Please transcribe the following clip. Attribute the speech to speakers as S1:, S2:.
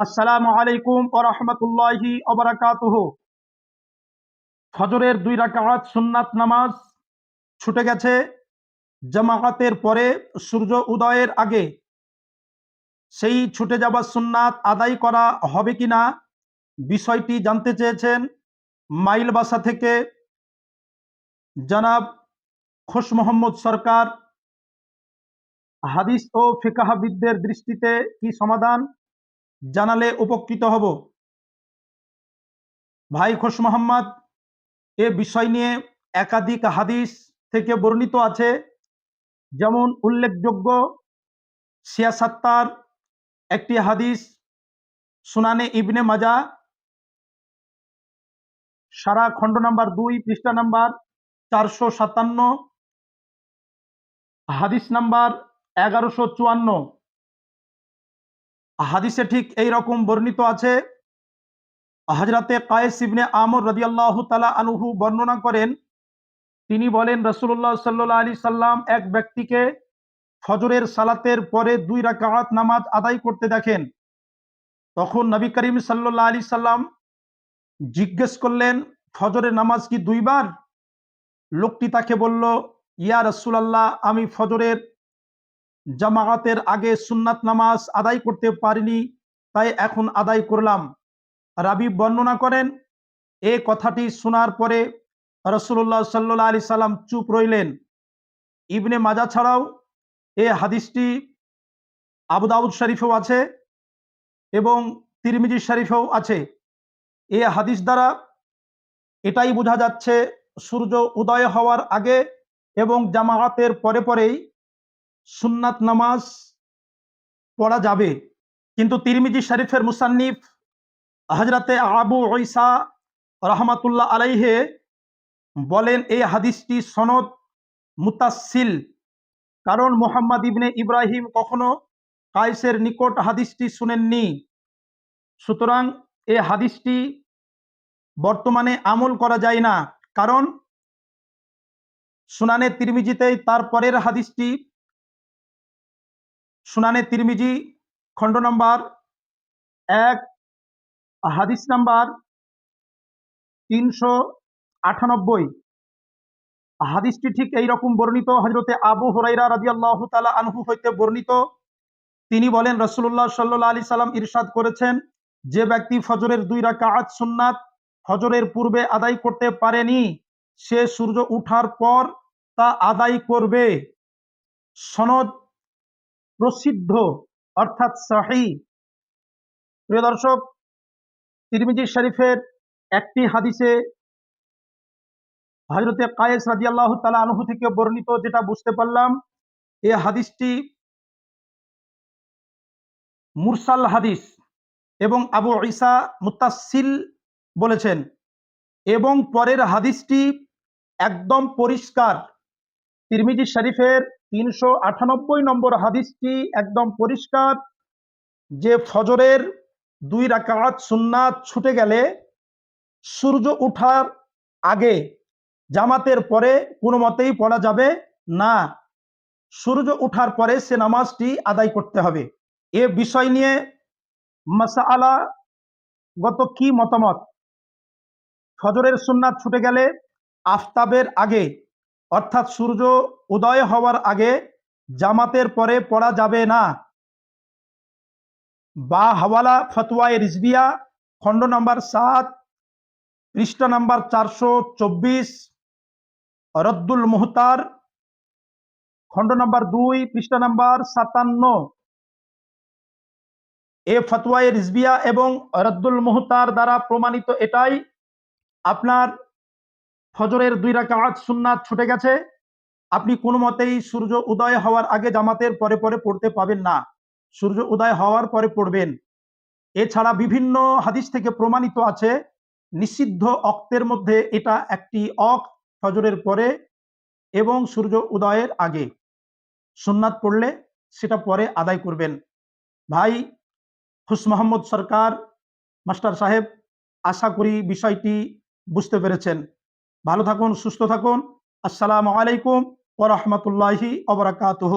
S1: আসসালামু আলাইকুম ও রহমতুল্লাহি অবরাকাতুহ ফজরের দুই রাকাত সুন্নাত নামাজ ছুটে গেছে জামায়াতের পরে সূর্য উদয়ের আগে। সেই ছুটে যাওয়া সুন্নাত আদায় করা হবে কিনা বিষয়টি জানতে চেয়েছেন মাইল বাসা থেকে জনাব খোশ মোহাম্মদ সরকার। হাদিস ও ফিকাহাবিদদের দৃষ্টিতে কি সমাধান? জানালে উপকৃত হব। ভাই খোশ মোহাম্মদ, এ বিষয় নিয়ে একাধিক হাদিস থেকে বর্ণিত আছে। যেমন উল্লেখযোগ্য সিয়াসাত্তার একটি হাদিস, সুনানে ইবনে মাজা, সারা খণ্ড নাম্বার দুই, পৃষ্ঠা নাম্বার চারশো সাতান্ন, হাদিস নাম্বার এগারোশো চুয়ান্ন। হাদিসে ঠিক এই রকম বর্ণিত আছে। হজরতে কায়েস ইবনে আমর রদিয়াল্লাহ তালা আনুহু বর্ণনা করেন, তিনি বলেন রসুল্লাহ সাল্লাহ আলি সাল্লাম এক ব্যক্তিকে ফজরের সালাতের পরে দুই রাকাত নামাজ আদায় করতে দেখেন। তখন নবী করিম সাল্লাহ আলি সাল্লাম জিজ্ঞেস করলেন, ফজরের নামাজ কি দুইবার? লোকটি তাকে বলল, ইয়া রসুলাল্লাহ, আমি ফজরের জামায়াতের আগে সুন্নাত নামাজ আদায় করতে পারিনি, তাই এখন আদায় করলাম। রাবি বর্ণনা করেন, এ কথাটি শোনার পরে রসুল্লাহ সাল্লাহ আলি সাল্লাম চুপ রইলেন। ইবনে মাজা ছাড়াও এ হাদিসটি আবু দাউদ শরীফেও আছে এবং তিরমিজি শরীফেও আছে। এ হাদিস দ্বারা এটাই বোঝা যাচ্ছে, সূর্য উদয় হওয়ার আগে এবং জামায়াতের পরে পরেই সুন্নাত নামাজ পড়া যাবে। কিন্তু তিরমিজি শরীফের মুসান্নিফ হজরতে আবু ঐসা রহমাতুল্লাহ আলাইহে বলেন, এই হাদিসটি সনদ মুতাসিল কারণ মোহাম্মদ ইবনে ইব্রাহিম কখনো কায়েসের নিকট হাদিসটি শুনেননি। সুতরাং এই হাদিসটি বর্তমানে আমল করা যায় না। কারণ সুনানে তিরমিজিতেই তার পরের হাদিসটি সুনানে তিরমিজি, খণ্ড নম্বর এক, হাদিস নাম্বার তিনশো আটানব্বই। হাদিসটি ঠিক এই রকম বর্ণিত হজরতে আবু হরাইরা রাজি আল্লাহ তালা আনহু হইতে বর্ণিত। তিনি বলেন রসুল্লাহ সাল্লাহ আলি সাল্লাম ইরশাদ করেছেন, যে ব্যক্তি ফজরের দুই রাকাত সুন্নাত ফজরের পূর্বে আদায় করতে পারেনি, সে সূর্য উঠার পর তা আদায় করবে। সনদ প্রসিদ্ধ, অর্থাৎ সাহি প্রিয় দর্শক, তিরমিজি শরীফের একটি হাদিসে হজরতে কায়েস রাজি আল্লাহ তালা আনহু থেকে বর্ণিত যেটা বুঝতে পারলাম, এ হাদিসটি মুরসাল হাদিস এবং আবু ঈসা মুতাসিল বলেছেন এবং পরের হাদিসটি একদম পরিষ্কার। তিরমিজি শরীফের তিনশো আটানব্বই নম্বর হাদিসটি একদম পরিষ্কার যে ফজরের দুই রাকাত সুন্নাত ছুটে গেলে সূর্য উঠার আগে জামাতের পরে কোনো মতেই পড়া যাবে না। সূর্য উঠার পরে সে নামাজটি আদায় করতে হবে। এ বিষয় নিয়ে মাসালা গত কি মতামত? ফজরের সুন্নাত ছুটে গেলে আফতাবের আগে অর্থাৎ সূর্য উদয় হওয়ার আগে জামাতের পরে পড়া যাবে না। বা হাওয়ালা ফতোয়ায় রিজবিয়া, খণ্ড নম্বর সাত, পৃষ্ঠা নাম্বার চারশো চব্বিশ, রদ্দুল মোহতার, খণ্ড নম্বর দুই, পৃষ্ঠা নাম্বার সাতান্ন। এ ফতোয়ায় রিজবিয়া এবং রদ্দুল মোহতার দ্বারা প্রমাণিত এটাই আপনার ফজরের দুই রাকাত সুন্নাত ছুটে গেছে। আপনি কোনো মতেই সূর্য উদয় হওয়ার আগে জামাতের পরে পরে পড়তে পাবেন না। সূর্য উদয় হওয়ার পরে পড়বেন। এছাড়া বিভিন্ন হাদিস থেকে প্রমাণিত আছে, নিষিদ্ধ অক্তের মধ্যে এটা একটি অক ফজরের পরে এবং সূর্য উদয়ের আগে। সুন্নাত পড়লে সেটা পরে আদায় করবেন। ভাই খুশ মোহাম্মদ সরকার, মাস্টার সাহেব, আশা করি বিষয়টি বুঝতে পেরেছেন। ভালো থাকুন সুস্থ থাকুন। আসসালামু আলাইকুম ওরহমতুল্লাহি অবরাকাতহ